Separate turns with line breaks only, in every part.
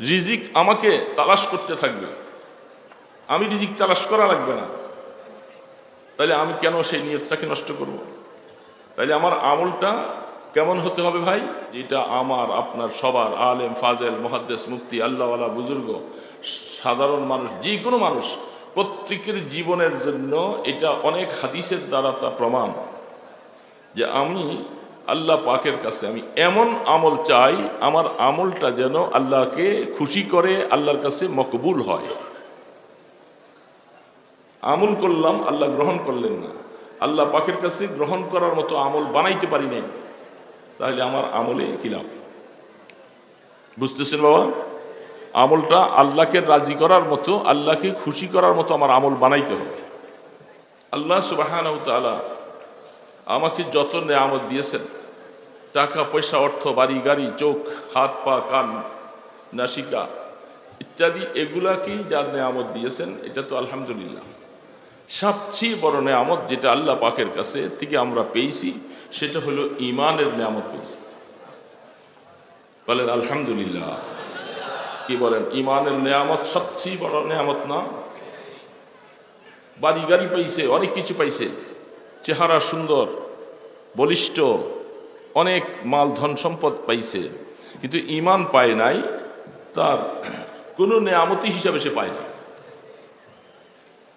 রিজিক আমাকে তালাশ করতে থাকবে। আমি রিজিক তালাশ করা লাগবে না। তাহলে আমি কেন সেই নিয়তটাকে নষ্ট করব। তাইলে আমার আমলটা কেমন হতে হবে ভাই? যেটা আমার, আপনার, সবার, আলেম, ফাজেল, মহাদ্দেস মুক্তি আল্লাহওয়ালা, বুজুর্গ, সাধারণ মানুষ যে কোনো মানুষ প্রত্যেকের জীবনের জন্য এটা অনেক হাদিসের দ্বারা তা প্রমাণ যে আমি আল্লাহ পাকের কাছে আমি এমন আমল চাই, আমার আমলটা যেন আল্লাহকে খুশি করে আল্লাহর কাছে মকবুল হয়। আমল করলাম, আল্লাহ গ্রহণ করলেন না। আল্লাহ পাকের কাছে গ্রহণ করার মতো আমল বানাইতে পারি নাই। তাহলে আমার আমলে কি লাভ? বুঝতেছেন বাবা? আমলটা আল্লাহকে রাজি করার মতো, আল্লাহকে খুশি করার মতো আমার আমল বানাইতে হবে। আল্লাহ সুবাহান আমাকে যত নেয়ামত দিয়েছেন টাকা, পয়সা, অর্থ, বাড়ি, গাড়ি, চোখ, হাত, পা, কান, নাসিকা ইত্যাদি এগুলাকেই যার নেয়ামত দিয়েছেন, এটা তো আলহামদুলিল্লাহ। সবচেয়ে বড় নেয়ামত যেটা আল্লাহ পাকের কাছে থেকে আমরা পেয়েছি, সেটা হলো ইমানের নেয়ামত পেয়েছি। বলেন, আলহামদুলিল্লাহ। কি বলেন ইমানের নেয়ামত সবচেয়ে বড় নেয়ামত না? বাড়ি, গাড়ি পাইছে, অনেক কিছু পাইছে। চেহারা সুন্দর, বলিষ্ঠ অনেক মাল ধন সম্পদ পাইছে, কিন্তু ইমান পায় নাই, তার কোনো নেয়ামতি হিসাবে সে পায় না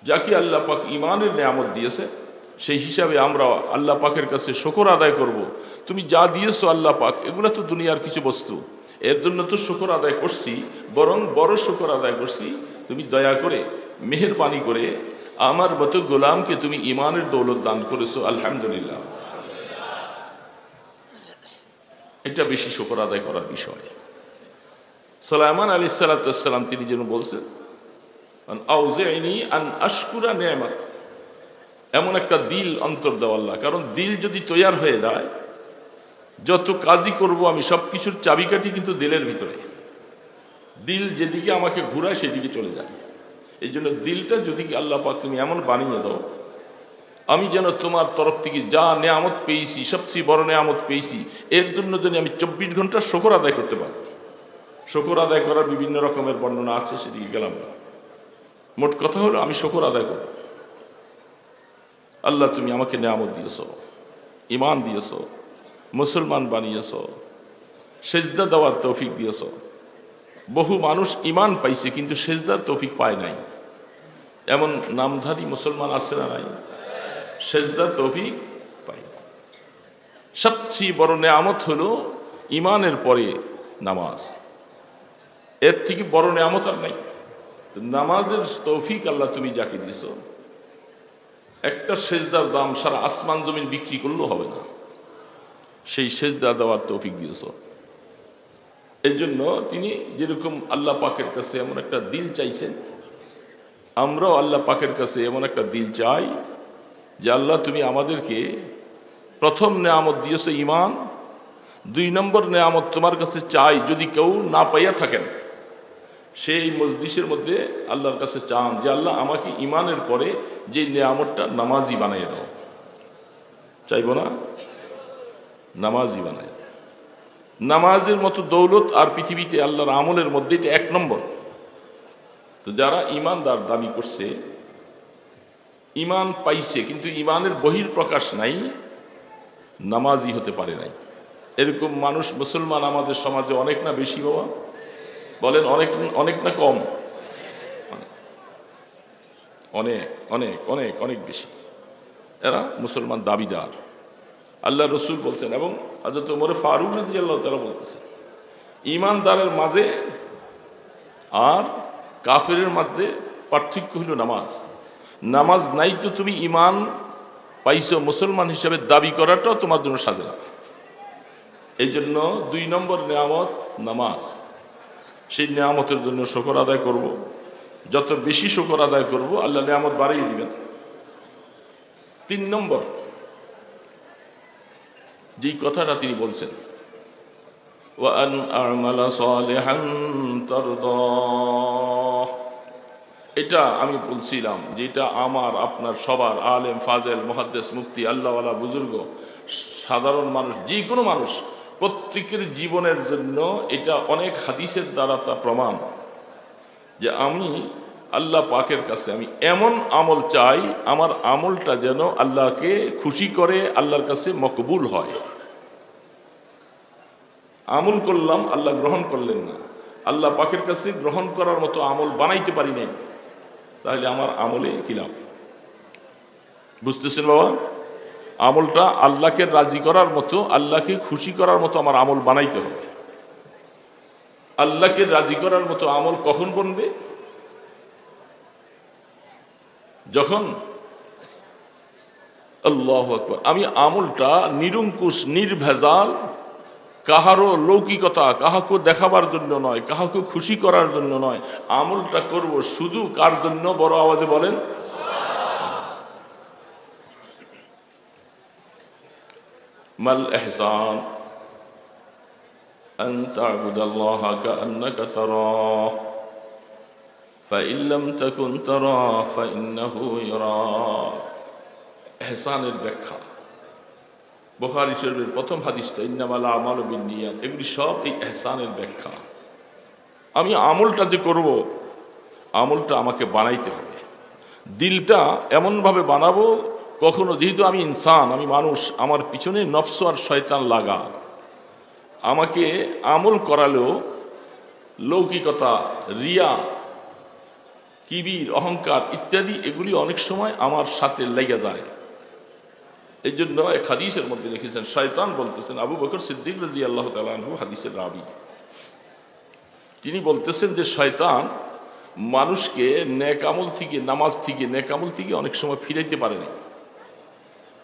যাকে আল্লাহ পাক ইমানের নেয়ামত দিয়েছে, সেই হিসাবে আমরা আল্লাহ পাকের কাছে শকর আদায় করব। তুমি যা দিয়েছ আল্লাহ পাক, এগুলো তো দুনিয়ার কিছু বস্তু। এর জন্য তো শকর আদায় করছি, বরং বড় শকর আদায় করছি, তুমি দয়া করে, মেহরবানি করে, আমার মতো গোলামকে তুমি ইমানের দৌলত দান করেছ, আলহামদুলিল্লাহ। এটা বেশি শকর আদায় করার বিষয়। সালামান আলী সাল্লাতাম তিনি যেন বলছেন, আন এমন একটা দিল অন্তর দেওয়াল্লাহ কারণ দিল যদি তৈয়ার হয়ে যায়, যত কাজই করব আমি সব কিছুর চাবিকাঠি কিন্তু দিলের ভিতরে। দিল যেদিকে আমাকে ঘুরায় সেদিকে চলে যায়। এই জন্য দিলটা যদি আল্লাহ পাক তুমি এমন বানিয়ে দাও আমি যেন তোমার তরফ থেকে যা নেয়ামত পেয়েছি, সবচেয়ে বড় নেয়ামত পেয়েছি, এর জন্য যেন আমি চব্বিশ ঘণ্টা শকর আদায় করতে পারি। শকর আদায় করার বিভিন্ন রকমের বর্ণনা আছে, সেদিকে গেলাম। না মোট কথা হলো, আমি শকর আদায় করব। আল্লাহ, তুমি আমাকে নেয়ামত দিয়েছ ইমান দিয়েছ, মুসলমান বানিয়েছ, সেজদা দেওয়ার তৌফিক দিয়েছ। বহু মানুষ ইমান পাইছে, কিন্তু সেজদার তৌফিক পায় নাই। এমন নামধারী মুসলমান আছে না নাই? সেজদার তৌফিক পাই। সবচেয়ে বড় নেয়ামত হলো ইমানের পরে নামাজ। এর থেকে বড় নেয়ামত আর নাই। নামাজের তৌফিক আল্লাহ তুমি যাকে দিছ একটা সেজদার দাম সারা আসমান জমিন বিক্রি করলেও হবে না। সেই সেজদা দেওয়ার তৌফিক দিয়েছ। এই জন্য তিনি যেরকম আল্লাহ পাকের কাছে এমন একটা দিল চাইছেন, আমরাও আল্লাহ পাকের কাছে এমন একটা দিল চাই যে আল্লাহ তুমি আমাদেরকে প্রথম নেয়ামত দিয়েছ ইমান দুই নম্বর নেয়ামত তোমার কাছে চাই, যদি কেউ না পাইয়া থাকেন, সেই মসজিষের মধ্যে আল্লাহর কাছে চান যে আল্লাহ আমাকে ইমানের পরে যে নেয়ামতটা নামাজি বানিয়ে দাও। চাইব না? নামাজি বানায় নামাজের মতো দৌলত আর পৃথিবীতে আল্লাহর আমলের মধ্যে এটা এক নম্বর। তো যারা ইমানদার দাবি করছে ইমান পাইছে, কিন্তু ইমানের বহির প্রকাশ নাই নামাজি হতে পারে নাই। এরকম মানুষ মুসলমান আমাদের সমাজে অনেক না বেশি বাবা? বলেন অনেক অনেক না কম? অনেক অনেক অনেক অনেক বেশি। এরা মুসলমান দাবিদার। আল্লাহ রসুল বলছেন, এবং আজত ওমরে ফারুক রাজি আল্লাহ তারা বলতেছেন, ইমানদারের মাঝে আর কাফেরের মধ্যে পার্থক্য হইল নামাজ। নামাজ নাই তো তুমি ইমান পাইছো মুসলমান হিসাবে দাবি করাটাও তোমার জন্য সাজে না এই জন্য দুই নম্বর নেয়ামত নামাজ সেই নেয়ামতের জন্য শকর আদায় করব। যত বেশি শকর আদায় করব আল্লাহ নেয়ামত বাড়িয়ে দিবেন তিন নম্বর যেই কথাটা তিনি বলছেন وأن أعمل صالحا ترضاه এটা আমি বলছিলাম যেটা আমার, আপনার সবার, আলেম, ফাজেল, মহাদ্দেস মুক্তি আল্লাহওয়ালা, বুজুর্গ, সাধারণ মানুষ যে কোনো মানুষ, প্রত্যেকের জীবনের জন্য এটা অনেক হাদিসের দ্বারা তা প্রমাণ যে আমি আল্লাহ পাকের কাছে, আমি এমন আমল চাই, আমার আমলটা যেন আল্লাহকে খুশি করে, আল্লাহর কাছে মকবুল হয়। আমল করলাম, আল্লাহ গ্রহণ করলেন না। আল্লাহ পাকের কাছে গ্রহণ করার মতো আমল বানাইতে পারি নাই। তাহলে আমার আমলে কি লাভ? বুঝতেছেন বাবা? আমলটা আল্লাহকে রাজি করার মতো, আল্লাহকে খুশি করার মতো আমার আমল বানাইতে হবে। আল্লাহকে রাজি করার মতো আমল কখন বনবে? যখন আল্লাহ আমি আমলটা নিরঙ্কুশ, নির্ভেজাল কাহারও লৌকিকতা কাহাকে দেখাবার জন্য নয় কাহাকে খুশি করার জন্য নয় আমলটা করব শুধু কার জন্য বড় আওয়াজে বলেন মাল এহসান أن تعبد الله كأنك تراه فإن لم تكن تراه فإنه يراك এহসানের ব্যাখ্যা বোখারি শরীফের প্রথম হাদিসটা ইন্নামালা আমাল বিনিয়াত এগুলি সব এই এহসানের ব্যাখ্যা। আমি আমলটা যে করব, আমলটা আমাকে বানাইতে হবে। দিলটা এমনভাবে বানাবো, কখনো যেহেতু আমি ইনসান, আমি মানুষ, আমার পিছনে নফস আর শয়তান লাগা। আমাকে আমল করালেও লৌকিকতা, রিয়া, কিবির, অহংকার ইত্যাদি এগুলি অনেক সময় আমার সাথে লেগে যায়। এই জন্য এক হাদিসের মধ্যে লিখেছেন, শয়তান বলতেছেন, আবু বকর সিদ্দিক রাজি আল্লাহ তালু হাদিসের রাবি। তিনি বলতেছেন যে, শয়তান মানুষকে নেকামল থেকে, নামাজ থেকে নেকামল থেকে অনেক সময় ফিরাইতে পারে না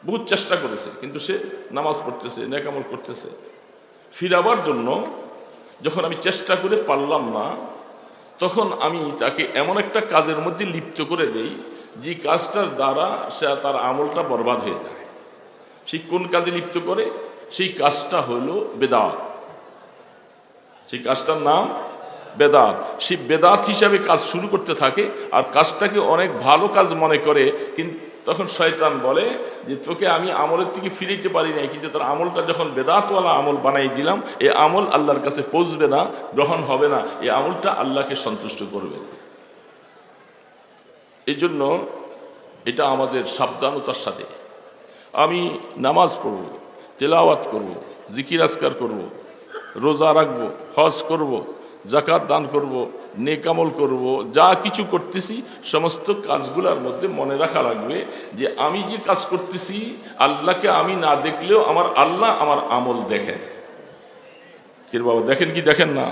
বহুত চেষ্টা করেছে, কিন্তু সে নামাজ পড়তেছে নেকামল করতেছে। ফিরাবার জন্য যখন আমি চেষ্টা করে পারলাম না, তখন আমি তাকে এমন একটা কাজের মধ্যে লিপ্ত করে দেই, যে কাজটার দ্বারা সে তার আমলটা বরবাদ হয়ে যায়। সেই কোন কাজে লিপ্ত করে? সেই কাজটা হলো বেদাত। সেই কাজটার নাম বেদাত। সেই বেদাত হিসাবে কাজ শুরু করতে থাকে আর কাজটাকে অনেক ভালো কাজ মনে করে কিন্তু তখন শয়তান বলে যে, তোকে আমি আমলের থেকে ফিরাইতে পারি নাই, কিন্তু তার আমলটা যখন বেদাতওয়ালা আমল বানাই দিলাম এই আমল আল্লাহর কাছে পৌঁছবে না, গ্রহণ হবে না এই আমলটা আল্লাহকে সন্তুষ্ট করবে। এই জন্য এটা আমাদের সাবধানতার সাথে। আমি নামাজ পড়ব, তেলাওয়াত করব, জিকির আসকার করব, রোজা রাখব, হজ করব জাকাত দান করব নেকামল করব, যা কিছু করতেছি, সমস্ত কাজগুলোর মধ্যে মনে রাখা লাগবে যে আমি যে কাজ করতেছি, আল্লাহকে আমি না দেখলেও আমার আল্লাহ আমার আমল দেখেন। কে বাবা, দেখেন কি দেখেন না?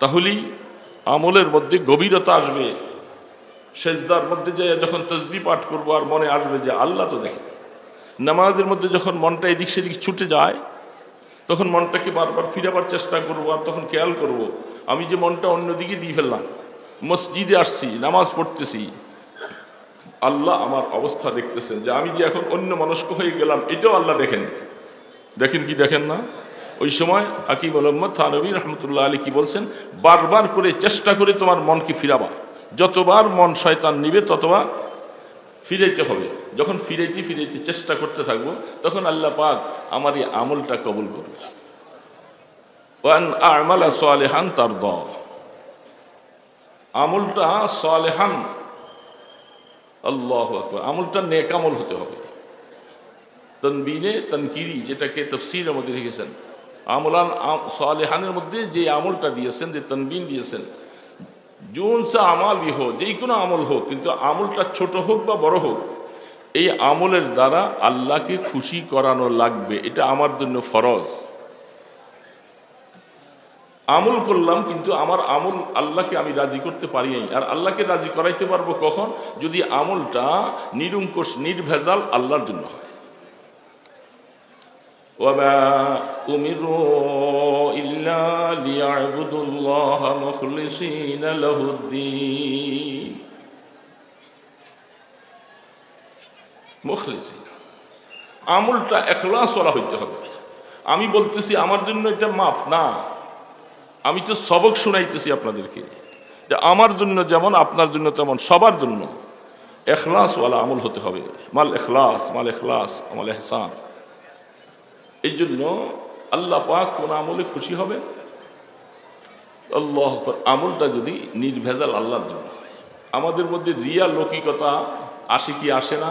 তাহলেই আমলের মধ্যে গভীরতা আসবে। সেজদার মধ্যে যে যখন তসবি পাঠ করব আর মনে আসবে যে আল্লাহ তো দেখে। নামাজের মধ্যে যখন মনটা এদিক সেদিক ছুটে যায়, তখন মনটাকে বারবার ফিরাবার চেষ্টা করব আর তখন খেয়াল করব। আমি যে মনটা অন্যদিকে দিয়ে ফেললাম, মসজিদে আসছি, নামাজ পড়তেছি, আল্লাহ আমার অবস্থা দেখতেছেন যে আমি যে এখন অন্য মনস্ক হয়ে গেলাম, এটাও আল্লাহ দেখেন। দেখেন কি দেখেন না? ওই সময় হাকিম মোহাম্মদ থানবী রহমতুল্লাহ আলী কি বলছেন, বারবার করে চেষ্টা করে তোমার মনকে ফিরাবা। যতবার মন শয়তান নিবে, ততবার ফিরাইতে হবে। যখন ফিরাইতে ফিরাইতে চেষ্টা করতে থাকব, তখন আল্লাহ পাক আমার এই আমলটা কবুল করবে। সোয়ালেহান তার দ আমলটা সোয়ালেহান আল্লাহ আকবর। আমলটা নেকামল হতে হবে। তনবিনে, তনকিরি, যেটাকে তফসিরের মধ্যে রেখেছেন আমলান সোয়ালেহানের মধ্যে যে আমলটা দিয়েছেন, যে তনবিন দিয়েছেন জুন সা আমাল হোক, যেই কোনো আমল হোক, কিন্তু আমলটা ছোট হোক বা বড় হোক, এই আমলের দ্বারা আল্লাহকে খুশি করানো লাগবে, এটা আমার জন্য ফরজ। আমল করলাম, কিন্তু আমার আমল আল্লাহকে আমি রাজি করতে পারি নাই। আর আল্লাহকে রাজি করাইতে পারব কখন? যদি আমলটা নিরঙ্কুশ, নির্ভেজাল আল্লাহর জন্য হয়। وما أمروا إلا ليعبدوا الله مخلصين له الدين মুখলিসিন আমলটা এখলাস ওলা হইতে হবে আমি বলতেছি আমার জন্য এটা মাপ না আমি তো সবক শুনাইতেছি আপনাদেরকে যে আমার জন্য যেমন আপনার জন্য তেমন সবার জন্য এখলাস ওয়ালা আমল হতে হবে মাল এখলাস মাল এখলাস মাল এহসান এই জন্য আল্লাহ পাক কোন আমলে খুশি হবে আল্লাহ আমলটা যদি নির্ভেজাল আল্লাহর জন্য। আমাদের মধ্যে রিয়া লৌকিকতা আসে কি আসে না?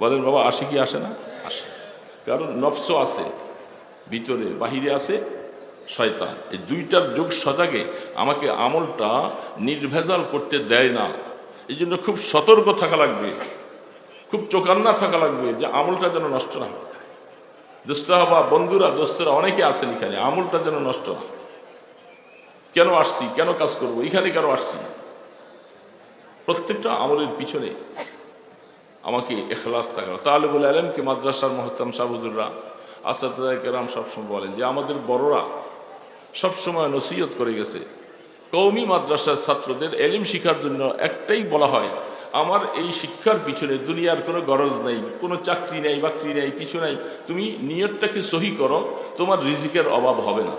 বলেন বাবা, আসে কি আসে না? আসে। কারণ নফস আছে, ভিতরে বাহিরে আছে, শয়তান। এই দুইটার যোগ সজাগে আমাকে আমলটা নির্ভেজাল করতে দেয় না। এই জন্য খুব সতর্ক থাকা লাগবে। খুব চোকান্না থাকা লাগবে যে আমলটা যেন নষ্ট না হয়। দোস্তরা বা বন্ধুরা, দোস্তরা, অনেকে আছেন এখানে, আমলটা যেন নষ্ট না কেন আসছি? কেন কাজ করব? এখানে কেন আসছি? প্রত্যেকটা আমলের পিছনে আমাকে এখলাস থাকা। তাহলে বলে আলেমকে মাদ্রাসার মহত্তম সাহুদুররা আসাদায় কেরাম সবসময় বলেন যে, আমাদের বড়রা সবসময় নসিহত করে গেছে। কৌমি মাদ্রাসার ছাত্রদের এলিম শিখার জন্য একটাই বলা হয় আমার এই শিক্ষার পিছনে দুনিয়ার কোনো গরজ নেই, কোনো চাকরি নেই, বাকরি নেই, কিছু নাই। তুমি নিয়তটাকে সহি করো, তোমার রিজিকের অভাব হবে না।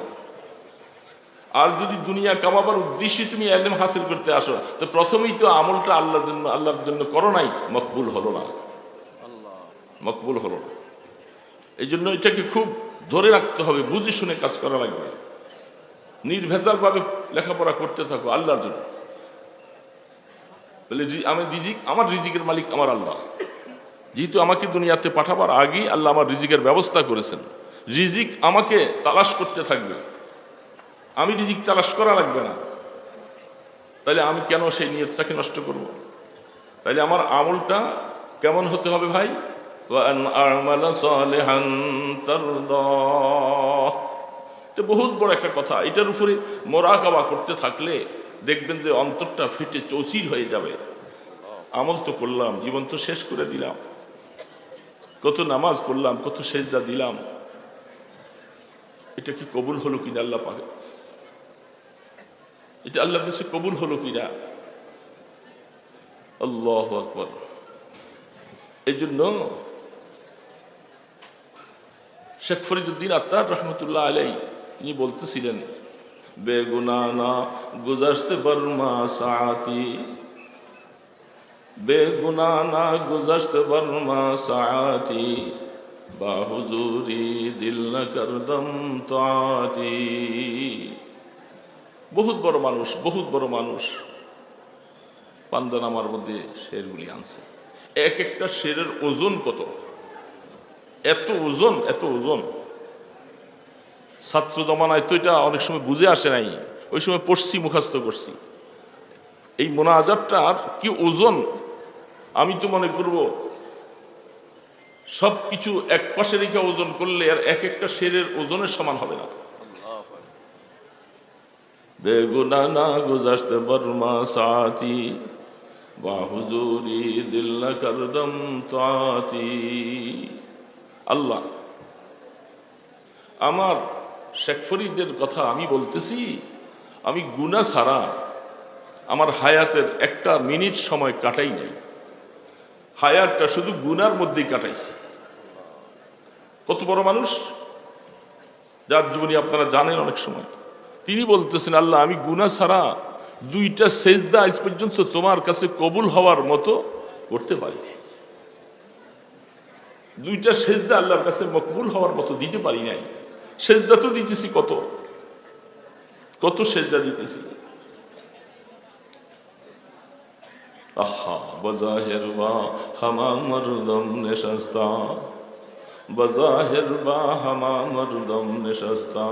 আর যদি দুনিয়া কামাবার উদ্দেশ্যে তুমি এলেম হাসিল করতে আসো, তো প্রথমেই তো আমলটা আল্লাহর জন্য আল্লাহর জন্য করো নাই, মকবুল হলো না। মকবুল হলো না। এই জন্য এটাকে খুব ধরে রাখতে হবে, বুঝে শুনে কাজ করা লাগবে। নির্ভেজালভাবে লেখাপড়া করতে থাকো আল্লাহর জন্য। তাহলে আমি রিজিক, আমার রিজিকের মালিক আমার আল্লাহ। যেহেতু আমাকে দুনিয়াতে পাঠাবার আগেই আল্লাহ আমার রিজিকের ব্যবস্থা করেছেন। রিজিক আমাকে তালাশ করতে থাকবে। আমি রিজিক তালাশ করা লাগবে না। তাহলে আমি কেন সেই নিয়তটাকে নষ্ট করব। তাহলে আমার আমলটা কেমন হতে হবে ভাই? বহুত বড় একটা কথা। এটার উপরে মোরাকাবা করতে থাকলে দেখবেন যে অন্তরটা ফেটে চৌচির হয়ে যাবে। আমল তো করলাম, জীবন তো শেষ করে দিলাম। কত নামাজ পড়লাম, কত সেজদা দিলাম। এটা কি কবুল হলো কিনা আল্লাহ পাকে? এটা আল্লাহর কাছে কবুল হলো কিনা? আল্লাহ আকবর। এই জন্য শেখ ফরিদুদ্দিন আত্মার রহমতুল্লাহ আলাই তিনি বলতেছিলেন বেগুনানা গুজারতে বর্মা সাথী বেগুনানা গুজারতে বর্মা সাথী বাহুজুরি দিল ন করদম তাতি বহুত বড় মানুষ, বহুত বড় মানুষ। পান্দানামার মধ্যে শেরগুলি আনছে। এক একটা শেরের ওজন কত? এত ওজন এত ওজন। ছাত্র জমানায় তো এটা অনেক সময় বুঝে আসে নাই। ওই সময় পড়ছি মুখাস্ত করছি। এই মোনাজাতটার কি ওজন? আমি তো মনে করব সব কিছু এক পাশে রেখে ওজন করলে আর এক একটা শেরের ওজনের সমান হবে না। বেগুনা না গুজারতে বর্মা সাথী না করদম তাতি। আল্লাহ, আমার শেখ ফরিদের কথা আমি বলতেছি, আমি গুনা ছাড়া আমার হায়াতের একটা মিনিট সময় কাটাই নাই। হায়াতটা শুধু গুনার মধ্যেই কাটাইছে। কত বড় মানুষ? যার জীবনী আপনারা জানেন অনেক সময়। তিনি বলতেছেন, আল্লাহ, আমি গুনা ছাড়া দুইটা সেজদা আজ পর্যন্ত তোমার কাছে কবুল হওয়ার মতো করতে পারি দুইটা সেজদা আল্লাহর কাছে মকবুল হওয়ার মতো দিতে পারি নাই। সেজদা তো দিতেছি কত? কত সেজদা দিতেছি? আহা, বজাহের বা হামা মরদম নেশাস্তা। বজাহের বা হামা মরদম নেশাস্তা।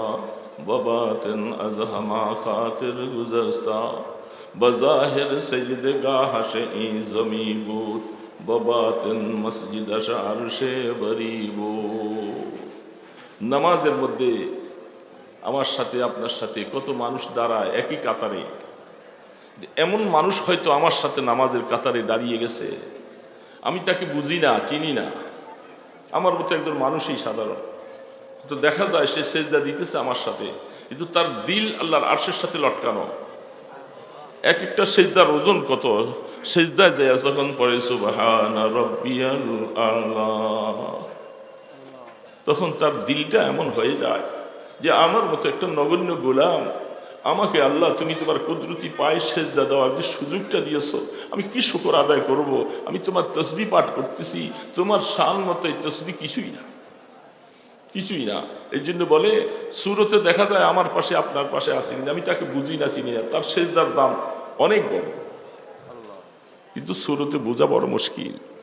ববাতেন আজ হামা খাতির গুজস্তা। বজাহের সজদগা হাসে ই জমি বুত ববাতেন মসজিদ আশার সে বরিবু নামাজের মধ্যে আমার সাথে, আপনার সাথে কত মানুষ দাঁড়ায় একই কাতারে। এমন মানুষ হয়তো আমার সাথে নামাজের কাতারে দাঁড়িয়ে গেছে। আমি তাকে বুঝি না, চিনি না। আমার মতো একজন মানুষই সাধারণ। তো দেখা যায় সে সেজদা দিতেছে আমার সাথে, কিন্তু তার দিল আল্লাহর আর্শের সাথে লটকানো। এক একটা সেজদার ওজন কত? সেজদায় যায় যখন রব্বিয়াল আলা। তখন তার দিলটা এমন হয়ে যায় যে আমার মতো একটা নগণ্য গোলাম, আমাকে আল্লাহ তুমি তোমার কুদরতি পায়ে সেজদা দেওয়ার যে সুযোগটা দিয়েছ, আমি কি শুকর আদায় করব? আমি তোমার তসবি পাঠ করতেছি, তোমার শান মতো এই তসবি কিছুই না। কিছুই না। এই জন্য বলে, সুরতে দেখা যায় আমার পাশে আপনার পাশে আসেন আমি তাকে বুঝি না, চিনি না। তার সেজদার দাম অনেক বড়। কিন্তু সুরতে বোঝা বড় মুশকিল।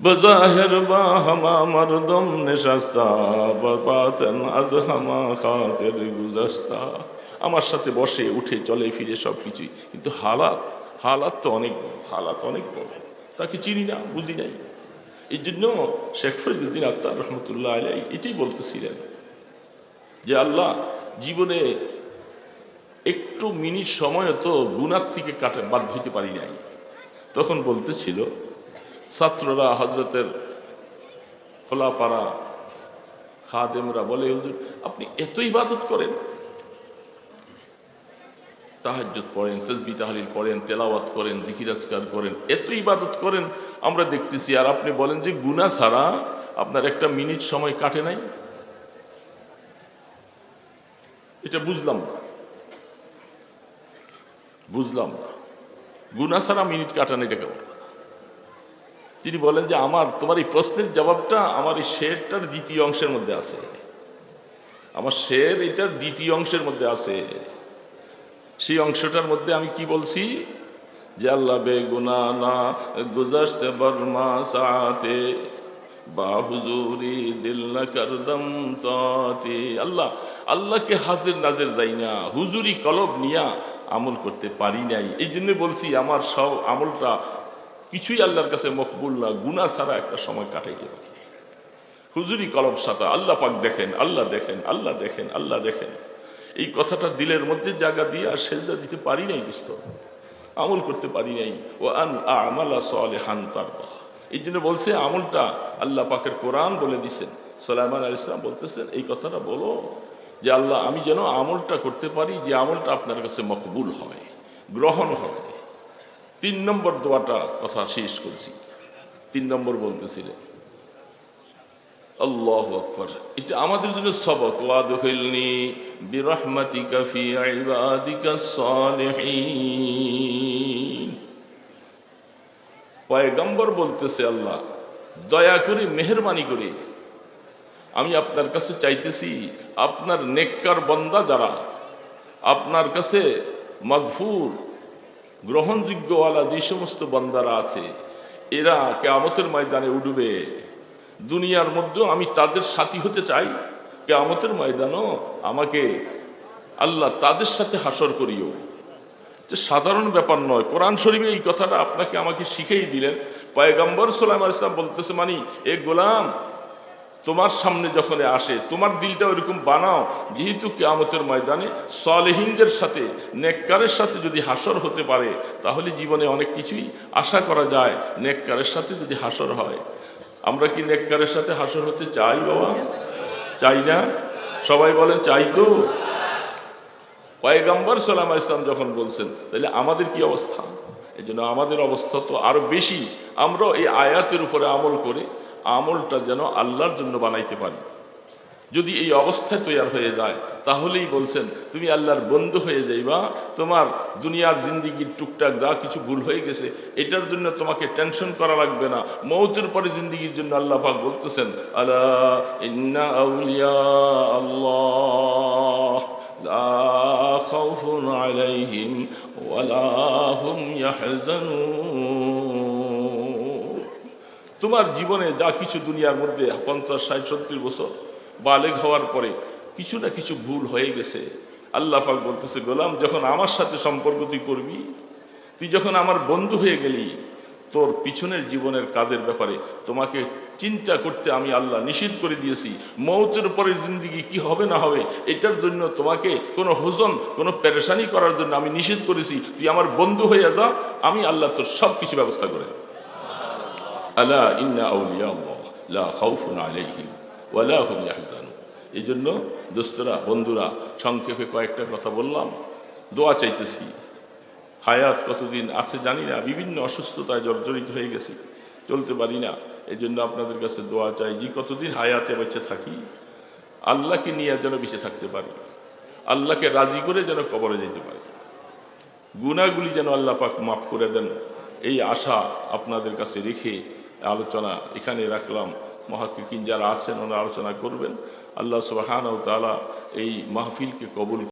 বজাহের বা হামা মরদম নেশাস্তা বাতেন আজ হামা খাতের গুজাস্তা আমার সাথে বসে, উঠে, চলে, ফিরে সব কিছুই কিন্তু হালাত হালাত তো অনেক বড়, হালাত অনেক বড়। তাকে চিনি না বুঝি নাই। এই জন্য শেখ ফরিদুদ্দিন আত্মার রহমতুল্লাহ আলাই এটাই বলতেছিলেন যে, আল্লাহ জীবনে একটু মিনিট সময় তো গুনার থেকে কাটে বাদ হইতে পারি নাই। তখন বলতেছিল ছাত্ররা হজরতের খোলাপাড়া খাদেমরা বলে, হুজুর, আপনি এত ইবাদত করেন। তাহাজ্জুদ পড়েন তসবি তাহলিল পড়েন, তেলাওয়াত করেন জিকিরাজকার করেন, এত ইবাদত করেন। আমরা দেখতেছি, আর আপনি বলেন যে গুনাহ ছাড়া আপনার একটা মিনিট সময় কাটে নাই। এটা বুঝলাম না। বুঝলাম না। গুনা ছাড়া মিনিট কাটানো এটা কেমন? তিনি বলেন যে আমার, তোমার এই প্রশ্নের জবাবটা আমার এই শেরটার দ্বিতীয় অংশের মধ্যে আছে। আমার শের এটার দ্বিতীয় অংশের মধ্যে আছে। সেই অংশটার মধ্যে আমি কি বলছি? যে আল্লাহ বে গুনা না গুজারতে বর্মা সাথে বা হুজুরি দিল না করদম তাতে। আল্লাহ, আল্লাহকে হাজির নাজের যাই না, হুজুরি কলব নিয়া আমল করতে পারি নাই। এই জন্য বলছি, আমার সব আমলটা কিছুই আল্লাহর কাছে মকবুল না গুনা ছাড়া একটা সময় কাটাইতে পারি হুজুরি কলব সাথা আল্লাহ পাক দেখেন, আল্লাহ দেখেন আল্লাহ দেখেন আল্লাহ দেখেন। এই কথাটা দিলের মধ্যে জায়গা দিয়ে আর সেজদা দিতে পারি নাই দোস্ত। আমল করতে পারি নাই। ও আন আমালা সলে হান তার এই জন্য বলছে, আমলটা আল্লাহ পাকের কোরআন বলে দিছেন। সালাইমান আল ইসলাম বলতেছেন, এই কথাটা বলো যে আল্লাহ, আমি যেন আমলটা করতে পারি, যে আমলটা আপনার কাছে মকবুল হয়, গ্রহণ হয়। তিন নম্বর দোয়াটা কথা শেষ করছি। তিন নম্বর বলতেছিলেন আল্লাহ আকবর। এটা আমাদের জন্য সবক। ওয়াদখিলনি বিরহমাতিকা ফি ইবাদিকা সালিহিন। পয়গম্বর বলতেছে, আল্লাহ, দয়া করে, মেহরবানি করে, আমি আপনার কাছে চাইতেছি, আপনার নেককার বন্দা যারা, আপনার কাছে মগফুর গ্রহণযোগ্যওয়ালা যে সমস্ত বন্দারা আছে, এরা কেয়ামতের ময়দানে উঠবে। দুনিয়ার মধ্যেও আমি তাদের সাথী হতে চাই, কেয়ামতের ময়দানও আমাকে আল্লাহ তাদের সাথে হাসর করিও। যে সাধারণ ব্যাপার নয়, কোরআন শরীফে এই কথাটা আপনাকে আমাকে শিখেই দিলেন। পয়গম্বর সোলাম ইসলাম বলতেছে, মানি, এ গোলাম তোমার সামনে যখন আসে, তোমার দিলটা ওইরকম বানাও, যেহেতু কেয়ামতের ময়দানে সলেহিনদের সাথে, নেককারের সাথে যদি হাসর হতে পারে, তাহলে জীবনে অনেক কিছুই আশা করা যায়, নেককারের সাথে যদি হাসর হয়। আমরা কি নেককারের সাথে হাসর হতে চাই, বাবা? চাই না? সবাই বলেন, চাই তো। পয়গাম্বর সালাম ইসলাম যখন বলছেন, তাহলে আমাদের কি অবস্থা? এই আমাদের অবস্থা তো আরও বেশি। আমরা এই আয়াতের উপরে আমল করে আমলটা যেন আল্লাহর জন্য বানাইতে পারি। যদি এই অবস্থায় তৈয়ার হয়ে যায়, তাহলেই বলছেন, তুমি আল্লাহর বন্ধু হয়ে যাইবা, তোমার দুনিয়ার জিন্দিগির টুকটাক যা কিছু ভুল হয়ে গেছে, এটার জন্য তোমাকে টেনশন করা লাগবে না। মৌতের পরে জিন্দিগির জন্য আল্লাহ পাক বলতেছেন আল্লাহ আউলিয়া আল্লাহ তোমার জীবনে যা কিছু দুনিয়ার মধ্যে পঞ্চাশ, ষাট, সত্তর বছর বালেগ হওয়ার পরে কিছু না কিছু ভুল হয়ে গেছে। আল্লাহ পাক বলতেছে, গোলাম, যখন আমার সাথে সম্পর্ক তুই করবি, তুই যখন আমার বন্ধু হয়ে গেলি, তোর পিছনের জীবনের কাজের ব্যাপারে তোমাকে চিন্তা করতে আমি আল্লাহ নিষেধ করে দিয়েছি। মৌতের পরে জিন্দিগি কি হবে না হবে, এটার জন্য তোমাকে কোনো হোজন, কোনো পেরেশানি করার জন্য আমি নিষেধ করেছি। তুই আমার বন্ধু হয়ে যা, আমি আল্লাহ তোর সব কিছু ব্যবস্থা করে। আলা ইন্না আউলিয়া লা খাউফুন আলাইহিম ওয়ালা হুম ইয়াহজানুন। এই জন্য দোস্তরা, বন্ধুরা, সংক্ষেপে কয়েকটা কথা বললাম, দোয়া চাইতেছি। হায়াত কতদিন আছে জানি না, বিভিন্ন অসুস্থতায় জর্জরিত হয়ে গেছি, চলতে পারি না। এই জন্য আপনাদের কাছে দোয়া চাই যে কতদিন হায়াতে বেঁচে থাকি, আল্লাহকে নিয়ে যেন বেঁচে থাকতে পারি, আল্লাহকে রাজি করে যেন কবরে যেতে পারি। গুণাগুলি যেন আল্লাহ পাক মাফ করে দেন, এই আশা আপনাদের কাছে রেখে আলোচনা এখানে রাখলাম। মহাকিকিন যারা আছেন, ওনারা আলোচনা করবেন। আল্লাহ সুবাহান তালা এই মাহফিলকে কবুল